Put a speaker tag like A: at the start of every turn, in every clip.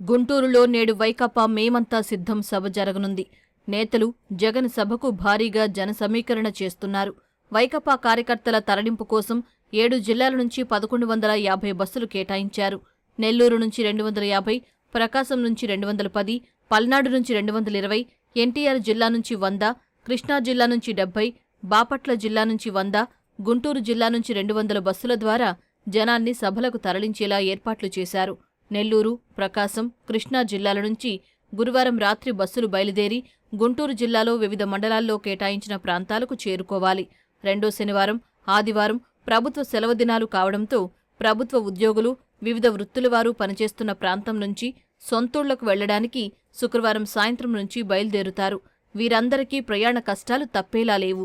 A: గుంటూరులో నేడు వైకాపా మేమంతా సిద్ధం సభ జరగనుంది. నేతలు జగన్ సభకు భారీగా జన సమీకరణ చేస్తున్నారు. వైకాపా కార్యకర్తల తరలింపు కోసం ఏడు జిల్లాల నుంచి పదకొండు వందల యాభై బస్సులు కేటాయించారు. నెల్లూరు నుంచి రెండు వందల యాభై ప్రకాశం నుంచి రెండు వందల పది పల్నాడు నుంచి రెండు వందల ఇరవై ఎన్టీఆర్ జిల్లా నుంచి వంద కృష్ణా జిల్లా నుంచి డెబ్బై బాపట్ల జిల్లా నుంచి వంద గుంటూరు జిల్లా నుంచి రెండు వందల బస్సుల ద్వారా జనాన్ని సభలకు తరలించేలా ఏర్పాట్లు చేశారు. నెల్లూరు ప్రకాశం కృష్ణా జిల్లాల నుంచి గురువారం రాత్రి బస్సులు బయలుదేరి గుంటూరు జిల్లాలో వివిధ మండలాల్లో కేటాయించిన ప్రాంతాలకు చేరుకోవాలి. రెండో శనివారం ఆదివారం ప్రభుత్వ సెలవు దినాలు కావడంతో ప్రభుత్వ ఉద్యోగులు వివిధ వృత్తుల వారు పనిచేస్తున్న ప్రాంతం నుంచి సొంతూళ్ళకు వెళ్ళడానికి శుక్రవారం సాయంత్రం నుంచి బయలుదేరుతారు. వీరందరికీ ప్రయాణ కష్టాలు తప్పేలా లేవు.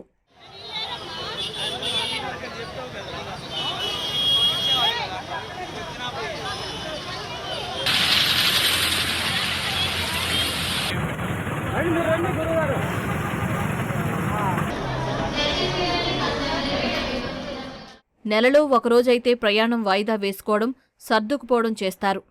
A: నెలలో ఒకరోజైతే ప్రయాణం వాయిదా వేసుకోవడం సర్దుకుపోవడం చేస్తారు.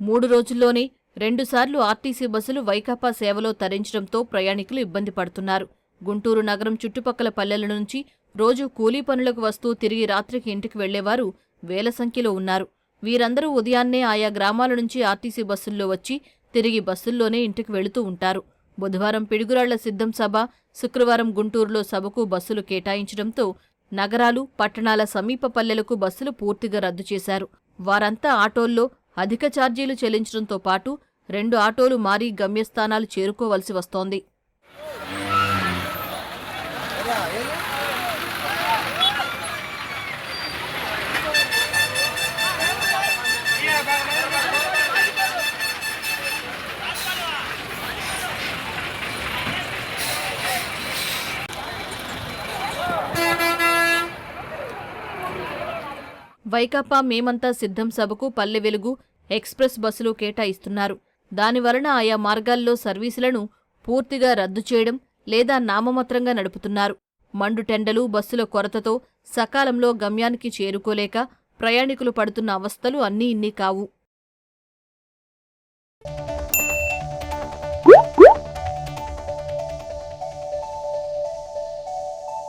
A: మూడు రోజుల్లోనే రెండుసార్లు ఆర్టీసీ బస్సులు వైకాపా సేవలో తరించడంతో ప్రయాణికులు ఇబ్బంది పడుతున్నారు. గుంటూరు నగరం చుట్టుపక్కల పల్లెల నుంచి రోజు కూలీ పనులకు వస్తూ తిరిగి రాత్రికి ఇంటికి వెళ్ళేవారు వేల సంఖ్యలో ఉన్నారు. వీరందరూ ఉదయాన్నే ఆయా గ్రామాల నుంచి ఆర్టీసీ బస్సుల్లో వచ్చి తిరిగి బస్సుల్లోనే ఇంటికి వెళుతూ ఉంటారు. బుధవారం పిడుగురాళ్ళ సిద్ధం సభ శుక్రవారం గుంటూరులో సభకు బస్సులు కేటాయించడంతో నగరాలు పట్టణాల సమీప పల్లెలకు బస్సులు పూర్తిగా రద్దు చేశారు. వారంతా ఆటోల్లో అధిక ఛార్జీలు చెల్లించడంతో పాటు రెండు ఆటోలు మారి గమ్యస్థానాలు చేరుకోవలసి వస్తోంది. వైకాపా మేమంతా సిద్ధం సభకు పల్లె వెలుగు ఎక్స్ప్రెస్ బస్సులు కేటాయిస్తున్నారు. దానివలన ఆయా మార్గాల్లో సర్వీసులను పూర్తిగా రద్దు చేయడం లేదా నామమాత్రంగా నడుపుతున్నారు. మండు టెండలు బస్సుల కొరతతో సకాలంలో గమ్యానికి చేరుకోలేక ప్రయాణికులు పడుతున్న అవస్థలు అన్నీ ఇన్ని కావు.